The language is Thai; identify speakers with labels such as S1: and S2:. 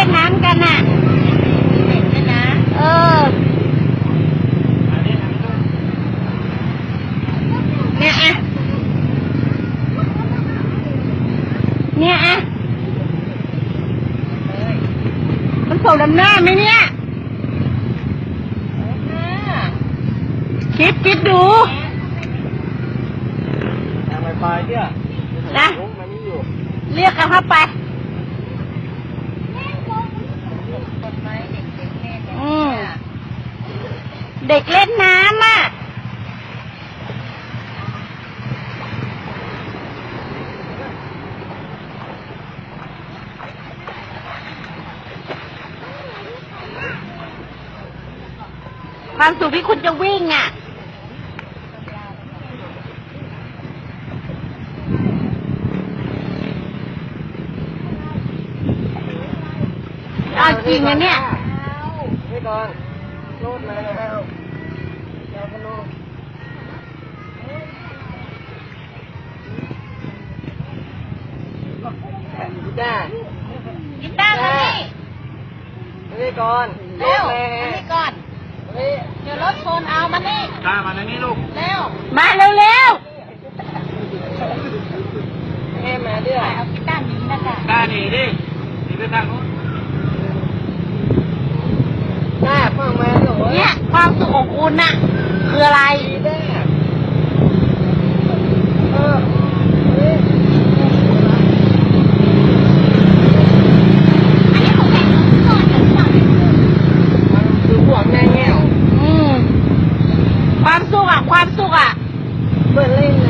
S1: ล่นน้ำกันอะเออเนี่ยอะเนี่ยอะมันสดำหน้าไหมเนี่ยคิดคิดดู
S2: นี่ย
S1: นะเรียกเขาเข้าไป เด็กเล่นน้ำอะ ความสุขที่คุณจะวิ่งอะ เอาจริงนะเนี่ย
S2: นี่กอน โลดมาแล้วเดี๋ยวกันโลดจ้า
S1: กินได้แล้วนี่
S2: นี่ก่อน
S1: เร็ว
S2: โล
S1: มา
S2: ด
S1: นี่ก่อน
S2: นี่
S1: เดี๋ยวรถชนเอามานี่
S2: จ้ามาในนี้ลูก
S1: เร็ว มาเร็วเร็ว
S2: ให้มาด้วย
S1: เอากีตาร์นี้นะจ๊ะ
S2: จ้าหนีดิหนีไปทางนู้นจ้าฟังมาหนู
S1: เนี่ยความสุ ขของคุณน่ะ คืออะไร
S2: ดีแน่เออนี่มันคือพวกแม่แง่ว
S1: อืมความสุขอะ ความสุขอะ
S2: เปิดเล่น